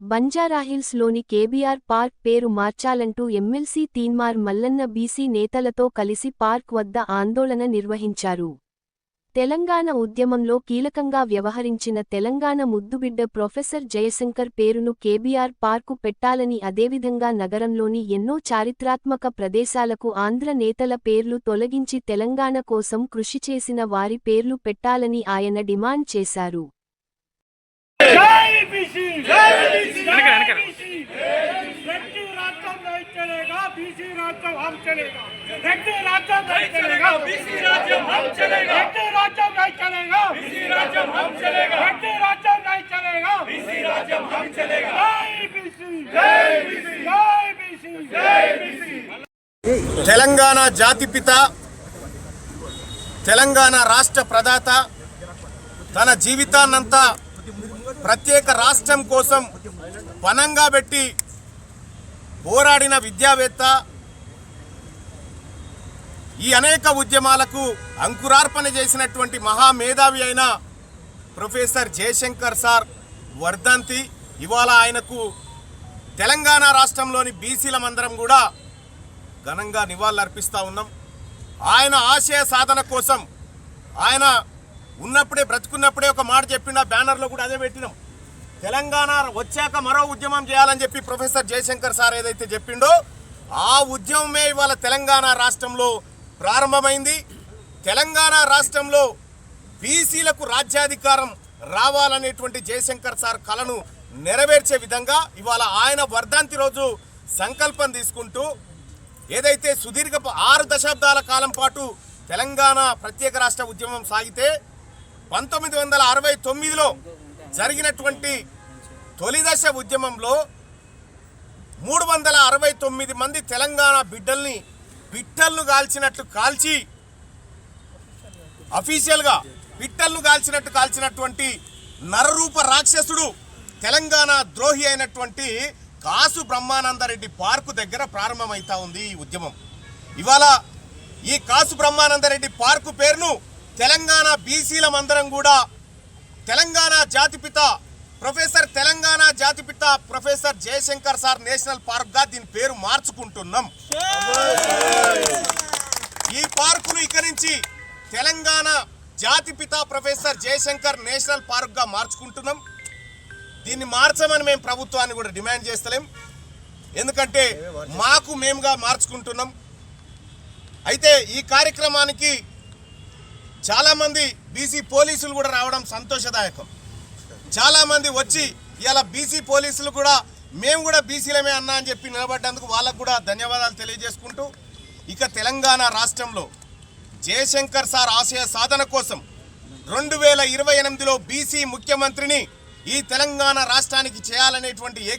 బంజారాహిల్స్లోని KBR park పేరు మార్చాలంటూ MLC Teenmar Mallanna BC నేతలతో కలిసి పార్క్ వద్ద ఆందోళన నిర్వహించారు. తెలంగాణ ఉద్యమంలో కీలకంగా వ్యవహరించిన తెలంగాణ ముద్దుబిడ్డ ప్రొఫెసర్ జయశంకర్ పేరును కేబీఆర్ పార్కు పెట్టాలని అదేవిధంగా నగరంలోని ఎన్నో చారిత్రాత్మక ప్రదేశాలకు ఆంధ్ర నేతల పేర్లు తొలగించి తెలంగాణ కోసం కృషి చేసిన వారి పేర్లు పెట్టాలని ఆయన డిమాండ్ చేశారు. తెలంగాణ జాతిపిత తెలంగాణ రాష్ట్ర ప్రదాత తన జీవితాన్నంతా ప్రత్యేక రాష్ట్రం కోసం పనంగా పెట్టి పోరాడిన విద్యావేత్త ఈ అనేక ఉద్యమాలకు అంకురార్పణ చేసినటువంటి మహామేధావి అయిన ప్రొఫెసర్ జయశంకర్ సార్ వర్ధంతి. ఇవాళ ఆయనకు తెలంగాణ రాష్ట్రంలోని బీసీలమందరం కూడా ఘనంగా నివాళులర్పిస్తూ ఉన్నాం. ఆయన ఆశయ సాధన కోసం ఆయన ఉన్నప్పుడే బ్రతుకున్నప్పుడే ఒక మాట చెప్పిండు ఆ బ్యానర్లో కూడా అదే పెట్టినాం. తెలంగాణ వచ్చాక మరో ఉద్యమం చేయాలని చెప్పి ప్రొఫెసర్ జయశంకర్ సార్ ఏదైతే చెప్పిండో ఆ ఉద్యమమే ఇవాళ తెలంగాణ రాష్ట్రంలో ప్రారంభమైంది. తెలంగాణ రాష్ట్రంలో బీసీలకు రాజ్యాధికారం రావాలనేటువంటి జయశంకర్ సార్ కలను నెరవేర్చే విధంగా ఇవాళ ఆయన వర్ధాంతి రోజు సంకల్పం తీసుకుంటూ ఏదైతే సుదీర్ఘ ఆరు దశాబ్దాల కాలం పాటు తెలంగాణ ప్రత్యేక రాష్ట్ర ఉద్యమం సాగితే పంతొమ్మిది వందల అరవై తొమ్మిదిలో జరిగినటువంటి తొలిదశ ఉద్యమంలో మూడు వందల అరవై తొమ్మిది మంది తెలంగాణ బిడ్డల్ని పిట్టలను కాల్చినట్లు కాల్చి అఫీషియల్గా పిట్టలను కాల్చినట్టు కాల్చినటువంటి నరరూప రాక్షసుడు తెలంగాణ ద్రోహి అయినటువంటి కాసు బ్రహ్మానందరెడ్డి పార్కు దగ్గర ప్రారంభమవుతా ఉంది ఈ ఉద్యమం. ఇవాళ ఈ కాసు బ్రహ్మానందరెడ్డి పార్కు పేరును తెలంగాణ బీసీలమందరం కూడా తెలంగాణ జాతిపిత ప్రొఫెసర్ తెలంగాణ జాతిపిత ప్రొఫెసర్ జయశంకర్ సార్ నేషనల్ పార్క్గా దీని పేరు మార్చుకుంటున్నాం. ఈ పార్కును ఇక నుంచి తెలంగాణ జాతిపిత ప్రొఫెసర్ జయశంకర్ నేషనల్ పార్క్గా మార్చుకుంటున్నాం. దీన్ని మార్చమని మేము ప్రభుత్వాన్ని కూడా డిమాండ్ చేస్తలేం. ఎందుకంటే మాకు మేముగా మార్చుకుంటున్నాం. అయితే ఈ కార్యక్రమానికి చాలామంది బీసీ పోలీసులు కూడా రావడం సంతోషదాయకం. చాలామంది వచ్చి ఇలా బీసీ పోలీసులు కూడా మేము కూడా బీసీలమే అన్నా అని చెప్పి నిలబడ్డందుకు వాళ్ళకు కూడా ధన్యవాదాలు తెలియజేసుకుంటూ ఇక తెలంగాణ రాష్ట్రంలో జయశంకర్ సార్ ఆశయ సాధన కోసం రెండు వేల ఇరవై ఎనిమిదిలో బీసీ ముఖ్యమంత్రిని ఈ తెలంగాణ రాష్ట్రానికి చేయాలనేటువంటి